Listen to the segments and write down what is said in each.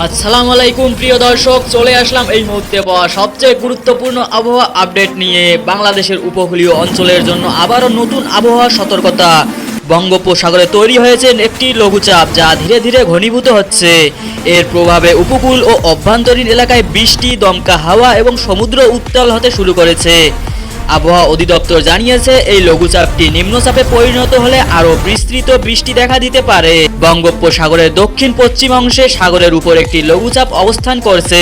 আসসালামু আলাইকুম প্রিয় দর্শক, চলে আসলাম এই মুহূর্তে পাওয়া সবচেয়ে গুরুত্বপূর্ণ আবহাওয়া আপডেট নিয়ে বাংলাদেশের উপকূলীয় অঞ্চলের জন্য আবারও নতুন আবহাওয়া সতর্কতা। বঙ্গোপসাগরে তৈরি হয়েছে একটি লঘুচাপ, যা ধীরে ধীরে ঘনীভূত হচ্ছে। এর প্রভাবে উপকূল ও অভ্যন্তরীণ এলাকায় বৃষ্টি, দমকা হাওয়া এবং সমুদ্র উত্তাল হতে শুরু করেছে। আবহাওয়া অধিদপ্তর জানিয়েছে, এই লঘুচাপটি নিম্নচাপে পরিণত হলে আরও বিস্তৃত বৃষ্টি দেখা দিতে পারে। বঙ্গোপসাগরের দক্ষিণ পশ্চিম অংশে সাগরের উপর একটি লঘুচাপ অবস্থান করছে।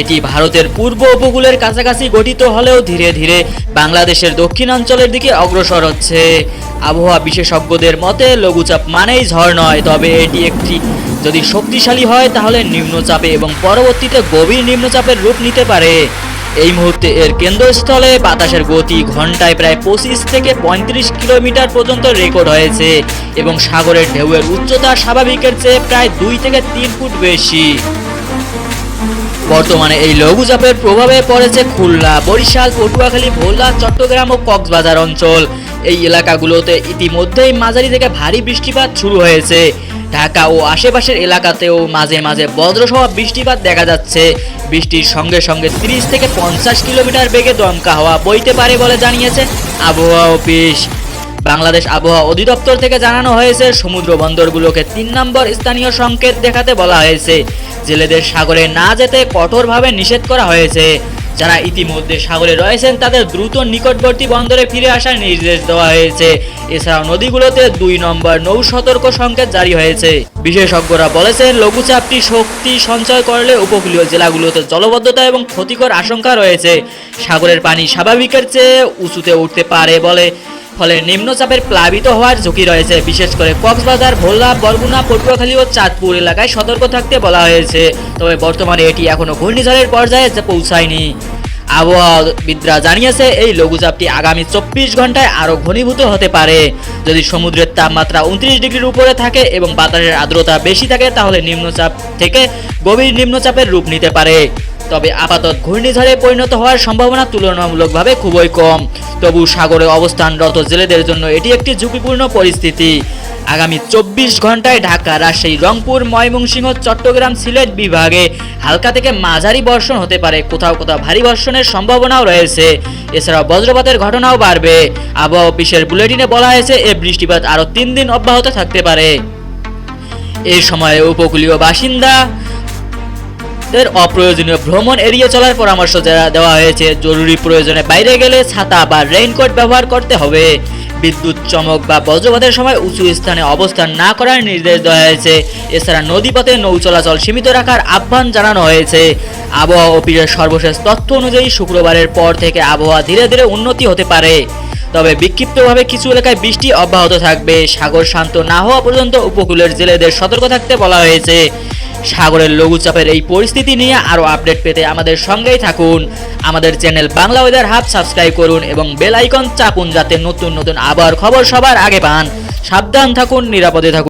এটি ভারতের পূর্ব উপকূলের কাছাকাছি গঠিত হলেও ধীরে ধীরে বাংলাদেশের দক্ষিণাঞ্চলের দিকে অগ্রসর হচ্ছে। আবহাওয়া বিশেষজ্ঞদের মতে, লঘুচাপ মানেই ঝড় নয়, তবে এটি একটি যদি শক্তিশালী হয়, তাহলে নিম্নচাপে এবং পরবর্তীতে গভীর নিম্নচাপের রূপ নিতে পারে। এই মুহূর্তে এর কেন্দ্রস্থলে বাতাসের গতি ঘন্টায় প্রায় পঁচিশ থেকে পঁয়ত্রিশ কিলোমিটার পর্যন্ত রেকর্ড হয়েছে এবং সাগরের ঢেউয়ের উচ্চতা স্বাভাবিকের চেয়ে প্রায় দুই থেকে তিন ফুট বেশি। বর্তমানে এই লঘুচাপের প্রভাবে পড়েছে খুলনা, বরিশাল, পটুয়াখালী, ভোলা, চট্টগ্রাম ও কক্সবাজার অঞ্চল। এই এলাকাগুলোতে ইতিমধ্যেই মাঝারি থেকে ভারী বৃষ্টিপাত শুরু হয়েছে। ঢাকা ও আশেপাশের এলাকাতেও মাঝে মাঝে বজ্রসহ বৃষ্টিপাত দেখা যাচ্ছে। বৃষ্টির সঙ্গে সঙ্গে 30 থেকে পঞ্চাশ কিলোমিটার বেগে দমকা হওয়া বইতে পারে বলে জানিয়েছে আবহাওয়া অফিস। বাংলাদেশ আবহাওয়া অধিদপ্তর থেকে জানানো হয়েছে, সমুদ্র বন্দরগুলোকে তিন নম্বর স্থানীয় সংকেত দেখাতে বলা হয়েছে। জেলেদের সাগরে না যেতে কঠোরভাবে নিষেধ করা হয়েছে। যারা ইতিমধ্যে সাগরে রয়েছেন, তাদের দ্রুত নিকটবর্তী বন্দরে ফিরে আসার নির্দেশ দেওয়া হয়েছে। এছাড়াও নদীগুলোতে দুই নম্বর নৌ সতর্ক সংকেত জারি হয়েছে। বিশেষজ্ঞরা বলেছেন, লঘুচাপটি শক্তি সঞ্চয় করলে উপকূলীয় জেলাগুলোতে জলবদ্ধতা এবং ক্ষতিকর আশঙ্কা রয়েছে। সাগরের পানি স্বাভাবিকের চেয়ে উঁচুতে উঠতে পারে বলে ফলে নিম্নচাপের প্লাবিত হওয়ার ঝুঁকি রয়েছে। বিশেষ করে কক্সবাজার, ভোলা, বরগুনা, পটুয়াখালী ও চাঁদপুর এলাকায় সতর্ক থাকতে বলা হয়েছে। তবে বর্তমানে এটি এখনও ঘূর্ণিঝড়ের পর্যায়ে পৌঁছায়নি। আবহাওয়াবিদরা জানিয়েছে, এই লঘুচাপটি আগামী চব্বিশ ঘন্টায় আরও ঘনীভূত হতে পারে। যদি সমুদ্রের তাপমাত্রা উনত্রিশ ডিগ্রির উপরে থাকে এবং বাতাসের আর্দ্রতা বেশি থাকে, তাহলে নিম্নচাপ থেকে গভীর নিম্নচাপের রূপ নিতে পারে। তবে আপাতত ঘূর্ণিঝড়ে পরিণত হওয়ার সম্ভাবনা তুলনামূলকভাবে খুবই কম। তবু সাগরে অবস্থানরত জেলেদের জন্য এটি একটি ঝুঁকিপূর্ণ পরিস্থিতি। আগামী চব্বিশ ঘন্টায় ঢাকা, রাজশাহী, রংপুর, ময়মনসিংহ, চট্টগ্রাম, সিলেট বিভাগে হালকা থেকে মাঝারি বর্ষণ হতে পারে। কোথাও কোথাও ভারী বর্ষণের সম্ভাবনাও রয়েছে। এছাড়াও বজ্রপাতের ঘটনাও বাড়বে। আবহাওয়া অফিসের বুলেটিনে বলা হয়েছে, এ বৃষ্টিপাত আরও তিন দিন অব্যাহত থাকতে পারে। এই সময়ে উপকূলীয় বাসিন্দা দের অপ্রয়োজনীয় ভ্রমণ এড়িয়ে চলার পরামর্শ দেওয়া হয়েছে। জরুরি প্রয়োজনে বাইরে গেলে ছাতা বা রেইনকোট ব্যবহার করতে হবে। বিদ্যুৎ চমক বা বজ্রপাতের সময় উঁচু স্থানে অবস্থান না করার নির্দেশ দেওয়া হয়েছে। এছাড়া নদীপথে নৌ চলাচল সীমিত রাখার আহ্বান জানানো হয়েছে। আবহাওয়া অফিসের সর্বশেষ তথ্য অনুযায়ী শুক্রবারের পর থেকে আবহাওয়া ধীরে ধীরে উন্নতি হতে পারে। তবে বিক্ষিপ্তভাবে কিছু এলাকায় বৃষ্টি অব্যাহত থাকবে। সাগর শান্ত না হওয়া পর্যন্ত উপকূলের জেলেদের সতর্ক থাকতে বলা হয়েছে। সাগরের লঘুচাপের এই পরিস্থিতি নিয়ে আরও আপডেট পেতে আমাদের সঙ্গেই থাকুন। আমাদের channel Bangla weather hub subscribe করুন এবং বেল আইকন চাপুন যাতে নতুন নতুন আবার খবর সবার আগে পান। সাবধান থাকুন, নিরাপদে থাকুন।